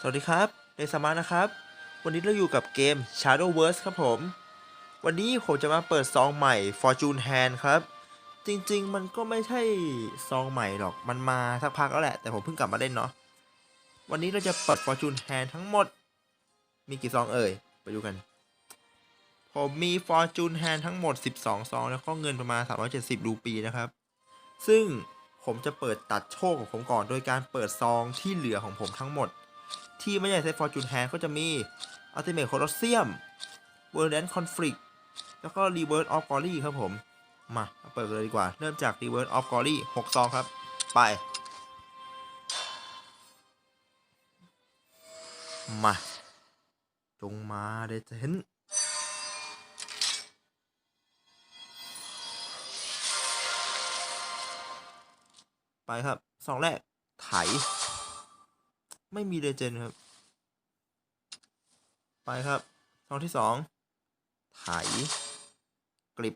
สวัสดีครับเดซามานะครับ วันนี้เราอยู่กับเกม Shadowverse ครับผม วันนี้ผมจะมาเปิดซองใหม่ Fortune Hand ครับ จริงๆ มันก็ไม่ใช่ซองใหม่หรอก มันมาสักพักแล้วแหละ แต่ผมเพิ่งกลับมาเล่นเนาะ วันนี้เราจะเปิด Fortune Hand ทั้งหมด มีกี่ซองเอ่ย ไปดูกัน ผมมี Fortune Hand ทั้งหมด 12 ซอง แล้วก็เงินประมาณ 370รูปีนะครับ ซึ่งผมจะเปิดตัดโชคของผมก่อน โดยการเปิดซองที่เหลือของผมทั้งหมด ที่ไม่ใช่เซตฟอร์จูนแฮนก็จะมี Ultimate Colosseum Verdant Conflict แล้วก็ Reverse of Glory ครับผมมาเอาเปิดเลยดีกว่า เริ่มจาก Reverse of Glory 6ซองครับ ไป มา จงมาเดจะเห็นไปครับซองแรกไถ ไม่มีเลเจนด์ครับ ไปครับซองที่สองไถกริบ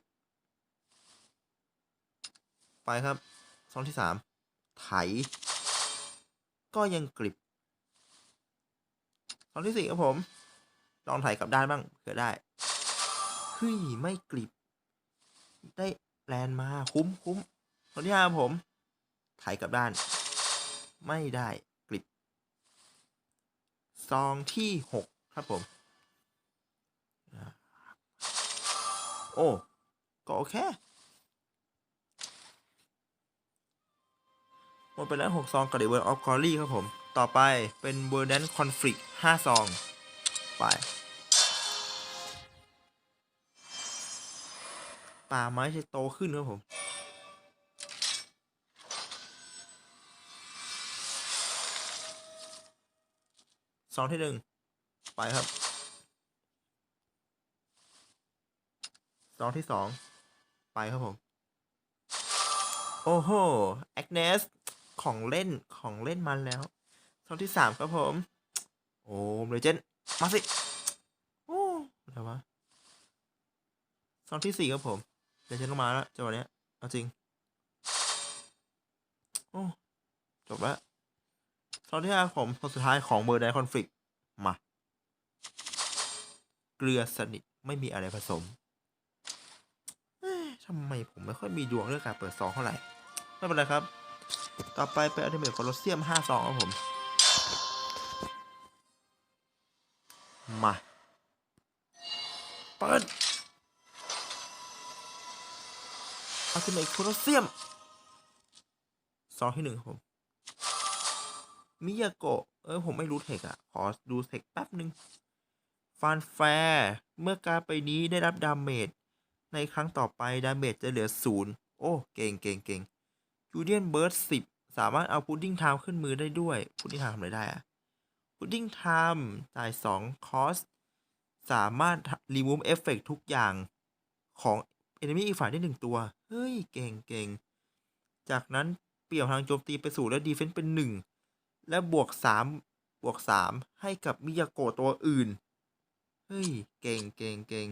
ไปครับซองที่สามไถ ก็ยังกริบซองที่สี่ครับผม ลองไถกลับด้านบ้างเผื่อได้เฮ้ยไม่กริบ ได้แลนมาคุ้มคุ้มซองที่ห้าครับผมไถกลับด้าน ไม่ได้ ซองที่หกครับผม โอ้ ก็โอเค หมดไปแล้วหกซองกับ The World of Glory ครับผม ต่อไปเป็น Verdant Conflict ห้าซอง ไปป่าไม้จะโตขึ้นครับผม องที่หนึ่งไปครับซองที่สองไปครับผม โอ้โหแอกเนสของเล่นของเล่นมันแล้วซองที่สามครับผม โอ้เลเจนมาสิโอ้อะไรวะซองที่สี่ครับผมเลเจนต้องมาแล้วจังหวะเนี้ยเอาจริง โอ้ จบแล้ว ซองที่ห้าผมซองสุดท้ายของเบอร์ไดคอนฟ lict มา เกลือสนิทไม่มีอะไรผสมทำไมผมไม่ค่อยมีดวงเรื่องการเปิดซองเท่าไหร่ ไม่เป็นไรครับ ต่อไปเป็นอัลติเมทโคลอสเซียมห้าซองครับผม มาเปิดอัลติเมทโคลอสเซียมซองที่หนึ่งครับผม มิยาโกะ เออ ผมไม่รู้เทคอะขอดูเทคแป๊บหนึ่งฟันแฟร์เมื่อการไปนี้ได้รับดาเมจ ในครั้งต่อไป ดาเมจจะเหลือศูนย์โอ้ เก่งเก่งเก่งจูเดียนเบิร์ดสิบสามารถเอาพุดดิ้งไทม์ขึ้นมือได้ด้วย พุดดิ้งไทม์ทำอะไรได้อะพุดดิ้งไทม์จ่ายสองคอส สามารถรีมูฟเอฟเฟกทุกอย่างของเอนมี่อีกฝ่ายได้หนึ่งตัว เฮ้ย เก่งเก่งจากนั้นเปลี่ยนพลังโจมตีไปสู่และดีเฟนซ์เป็นหนึ่ง และบวกสามบวกสามให้กับมิยาโกะตัวอื่น เฮ้ย เก่งเก่งเก่ง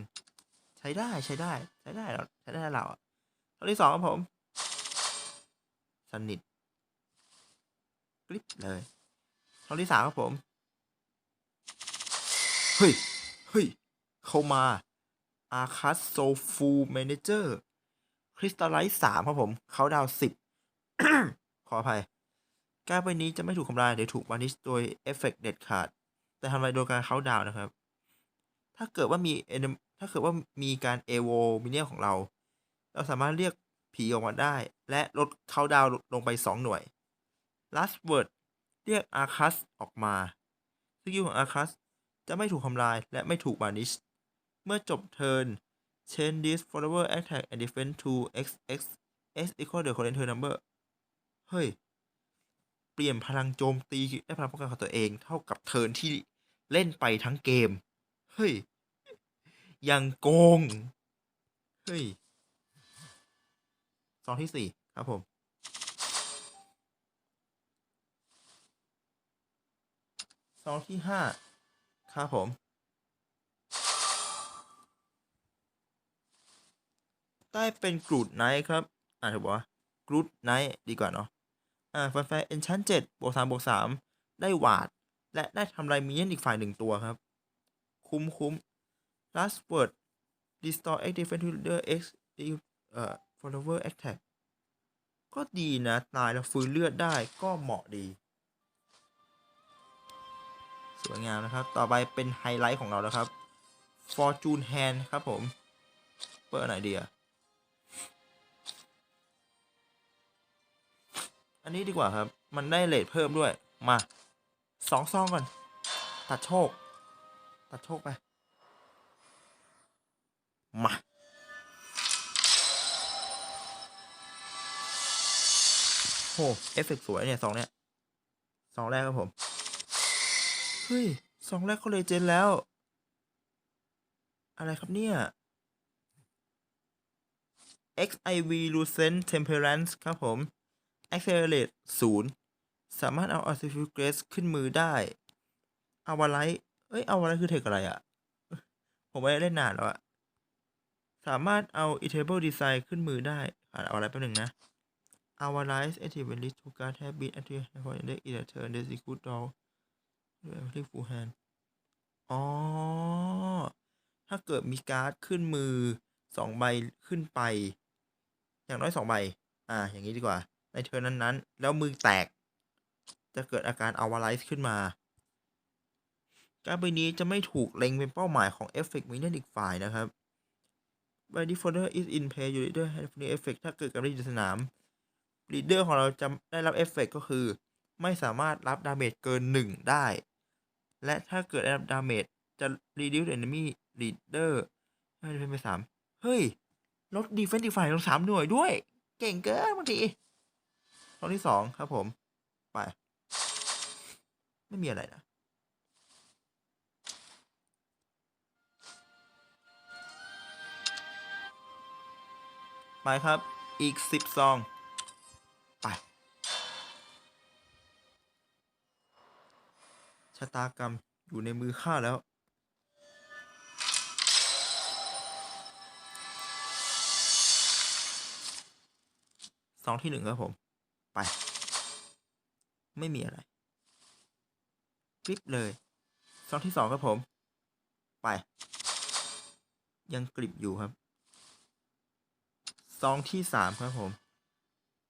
ใช้ได้ใช้ได้ใช้ได้แล้วใช้ได้แล้วอะตอนที่สองครับผม สนิทกริบเลยตอนที่สามครับผม เฮ้ย เฮ้ย เข้ามาอาคัสโซฟูแมเนเจอร์คริสตัลไลท์สามครับผม เขาดาวสิบขออภัย การไปนี้จะไม่ถูกทำลายหรือถูกวานิชโดยเอฟเฟกต์เด็ดขาด แต่ทำลายโดยการเขาดาวนะครับ ถ้าเกิดว่ามี enem- ถ้าเกิดว่ามีการเอโวมิเนียของเรา เราสามารถเรียกผีออกมาได้ และลดเขาดาวลงไป 2 หน่วย last word เรียกอาคัสออกมาสกิลของอาคัสจะไม่ถูกทำลายและไม่ถูกวานิช เมื่อจบเทิร์น change this follower attack and defense to x x x equal the current turn number เฮ้ย ปลี่ยนพลังโจมตีและพลังป้องกันของตัวเองเท่ากับเทิร์นที่เล่นไปทั้งเกม เฮ้ย ยังโกง เฮ้ยซองที่สี่ครับผม ซองที่ห้าครับผม ได้เป็นกรูดไนท์ครับ อ่านถูกปะกรูดไนท์ดีกว่าเนาะ อ่าแฟนๆเอนชันเจ็ดบวกสามบวกสามได้หวาด และได้ทำลายมินเนี่ยนอีกฝ่ายหนึ่งตัวครับ คุ้มคุ้ม last word restore x defense to leader x เอ่อ follower attack ก็ดีนะ ตายแล้วฟื้นเลือดได้ก็เหมาะดี สวยงามนะครับ ต่อไปเป็นไฮไลท์ของเราแล้วครับ fortune hand ครับผม เปิดไหนดีอะ อันนี้ดีกว่าครับ มันได้เลทเพิ่มด้วย มาสองซองก่อน ตัดโชค ตัดโชคไป มา โห เอฟเฟกต์สวยเนี่ยสองเนี่ยสองแรกครับผม เฮ้ยสองแรกเขาเลยเจนแล้ว อะไรครับเนี่ย XIV Lucent Temperance ครับผม Accelerate 0 สามารถเอา a r t i f i c i Grace ขึ้นมือได้อาวาไลท์เอ้ยอาวาไลท์คือเทคอะไรอะผมไม่ได้เล่นนานแล้วอะสามารถเอา Eternal Design ขึ้นมือได้อ่านเอาอะไรแป๊บนึงนะ Our lives active when list to card have been active for the in a turn they execute draw ด้วย full hand อ๋อ ถ้าเกิดมีการ์ดขึ้นมือสองใบขึ้นไป อย่างน้อยสองใบ อ่า อย่างนี้ดีกว่า ในเทอร์นนั้นๆ แล้วมือแตก จะเกิดอาการอาวาไลซ์ขึ้นมา การ์ดใบนี้จะไม่ถูกเล็งเป็นเป้าหมายของเอฟเฟกต์มินเนี่อีกฝ่ายนะครับ by default is in play you leader has any effect ถ้าเกิดการรีดสนามลีดเดอร์ของเราจะได้รับเอฟเฟกก็คือ ไม่สามารถรับดาเมจเกินหนึ่งได้ และถ้าเกิดได้รับดาเมจจะ reduce enemy leader ให้เป็นไปสามเฮ้ย ลด defensive ฝ่ายลงสามหน่วยด้วย เก่งเกินบางที ตอนที่สองครับผม ไป ไม่มีอะไรนะไปครับ อีกสิบซอง ไป ชะตากรรมอยู่ในมือข้าแล้วซองที่หนึ่งครับผม ไป ไม่มีอะไรคลิปเลยซองที่สองครับผม ไป ยังกริบอยู่ครับซองที่สามครับผม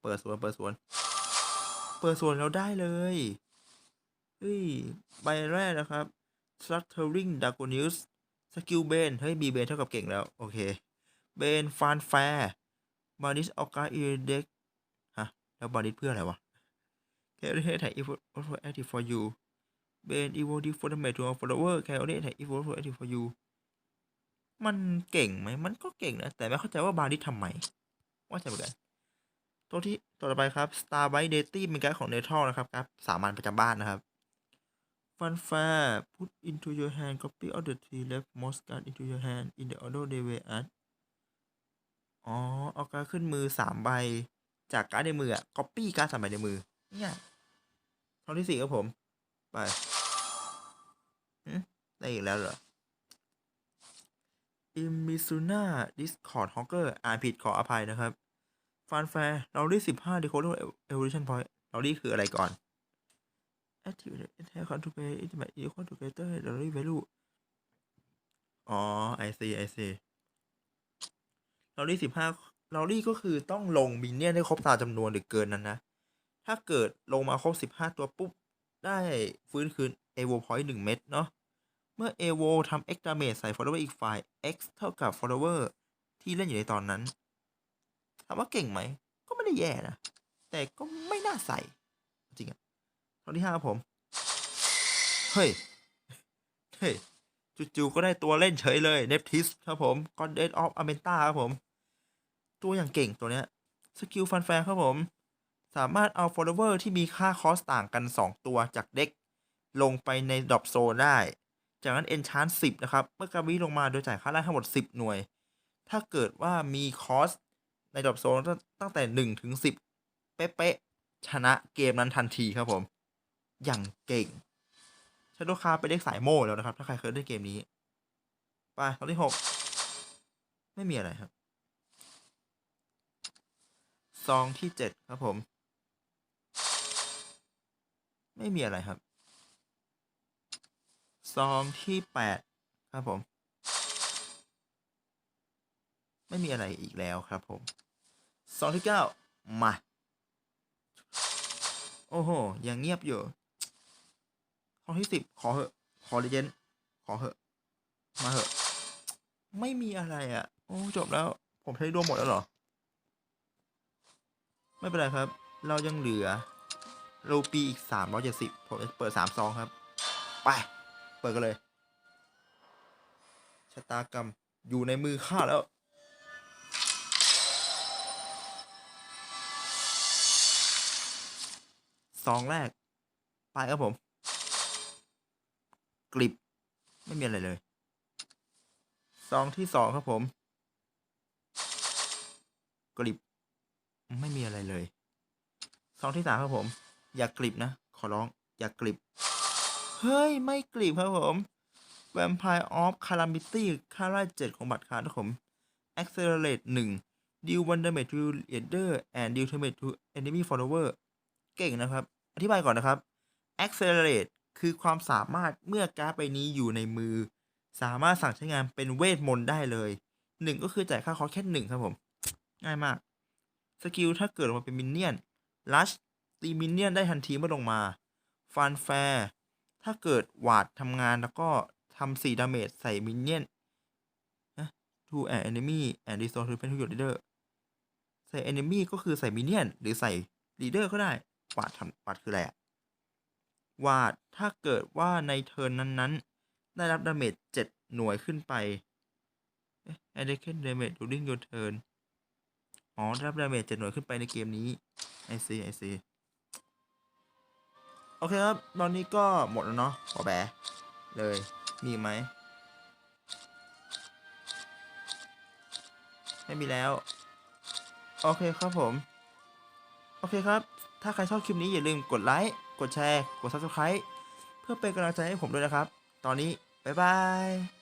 เปิดสวนเปิดสวน เปิดสวนเราได้เลยเฮ้ยใบแรกนะครับ Structuring Dragonius สกิลเบนเฮ้ยบีเบนเท่ากับเก่งแล้ว โอเค เบนฟานแฟร์บาริสออกาอีเด็ก แล้วบาริสเพื่ออะไรวะแคลเรตไทยอีโวออแอคทีฟ for you เบนอีโวดีฟอร์เมทัวฟอลเวอร์แคลเรตไทยอีโวออแอคทีฟ for you มันเก่งไหม มันก็เก่งนะ แต่ไม่เข้าใจว่าบาริสทำไม ว่าจะเหมือนกัน ตัวที่ต่อไปครับ Star b y d a t y เป็นการ์ดของเนทรัลนะครับครับ สามัญประจำบ้านนะครับ Fun Fair put into your hand copy of the three leftmost card into your hand in the order they were at อ๋อ เอาการ์ดขึ้นมือสามใบ จากการ์ดในมืออะ copy การ์ดสามใบในมือ เนี่ยท้องที่สี่ครับผม ไปได้อีกแล้วเหรออิมิซุน่าดิสคอร์ดฮอกเกอร์อ่านผิดขออภัยนะครับฟันแฟร์เราได้สิบห้าดีโคดเอเวอร์ชันพอยต์เราได้คืออะไรก่อน Active Attack Control It might equal to greater the value อ๋อ I see I see เราได้สิบห้า เราได้ก็คือต้องลงมินเนี่ยนให้ครบตามจำนวนหรือเกินนั้นนะ ถ้าเกิดลงมาครบสิบห้าตัวปุ๊บ ได้ฟื้นคืนเอโวพอยต์หนึ่งเม็ดเนาะ เมื่อ a v o ทำ x damage ใส่ follower อีกฝ่าย x เท่ากับ follower ที่เล่นอยู่ในตอนนั้น ถามว่าเก่งไหม ก็ไม่ได้แย่นะ แต่ก็ไม่น่าใส่ จริงอะตอนที่ห้าผม เฮ้ย เฮ้ยจู่ๆก็ได้ตัวเล่นเฉยเลย Neptis ครับผม Goddess of Amenta ครับผม ตัวอย่างเก่งตัวเนี้ยสกิลฟันแฟร์ครับผม สามารถเอา follower ที่มีค่าคอสต่างกัน 2 ตัวจากเด็ก ลงไปในดรอปโซนได้ จากนั้น enchant 10 นะครับ เมื่อกาวิลงมาโดยจ่ายค่าแรกทั้งหมด 10 หน่วย ถ้าเกิดว่ามีคอสในดรอปโซนตั้งแต่ 1 ถึง 10 เป๊ะๆชนะเกมนั้นทันทีครับผม อย่างเก่งชาโดคาไปเด็กสายโม่แล้วนะครับ ถ้าใครเคยเล่นเกมนี้ ไปตอนที่ 6 ไม่มีอะไรครับ ซองที่7ครับผม ไม่มีอะไรครับ ซองที่แปดครับผม ไม่มีอะไรอีกแล้วครับผม ซองที่เก้ามา โอ้โห ยังเงียบอยู่ซองที่สิบขอเหอะ ขอเลเจนขอเหอะ มาเหอะ ไม่มีอะไรอะ่ะ โอ้ จบแล้ว ผมใช้รวมหมดแล้วเหรอ ไม่เป็นไรครับ เรายังเหลือโรปีอีกสามร้อยเจ็ดสิบผมเปิดสามซองครับ ไป เปิดกันเลย ชะตากรรมอยู่ในมือข้าแล้ว ซองแรก ไปครับผม กลิบ ไม่มีอะไรเลย ซองที่สองครับผม กลิบ ไม่มีอะไรเลยซองที่สามครับผม อย่ากกลิบนะ ขอร้อง อย่ากกลิบ เฮ้ย ไม่กลิบครับผม Vampire of Calamity ค่าไล่เจ็ดของบัตรคาร์ดครับผม Accelerate หนึ่ง Deal one damage to leader and deal damage to enemy follower เก่งนะครับ อธิบายก่อนนะครับ Accelerate คือความสามารถเมื่อการ์ดใบนี้อยู่ในมือ สามารถสั่งใช้งานเป็นเวทมนต์ได้เลยหนึ่งก็คือจ่ายค่าคอร์สแค่หนึ่งครับผม ง่ายมาก สกิลถ้าเกิดมาเป็นมินเนี่ยนลัชตีมินเนี่ยนได้ทันทีเมื่อลงมาฟันแฟร์ถ้าเกิดวาดทำงานแล้วก็ทำสี่ดาเมจใส่มินเนี่ยนนะ to an enemy and restore to pen to your leader ใส่ enemy ก็คือใส่มินเนี่ยนหรือใส่ leader ก็ได้วาดทำวาดคืออะไรอะวาดถ้าเกิดว่าในเทิร์นนั้นๆ ได้รับดาเมจเจ็ดหน่วยขึ้นไปเอ๊ะ attack damage during your turn อ๋อ รับดาเมจเจ็ดหน่วยขึ้นไปในเกมนี้ไอซีไอซีโอเคครับ ตอนนี้ก็หมดแล้วเนาะขอแบะเลย มีไหม ไม่มีแล้ว โอเคครับผม โอเคครับ ถ้าใครชอบคลิปนี้อย่าลืมกดไลค์ กดแชร์ กด Subscribe เพื่อเป็นกำลังใจให้ผมด้วยนะครับ ตอนนี้ บ๊ายบาย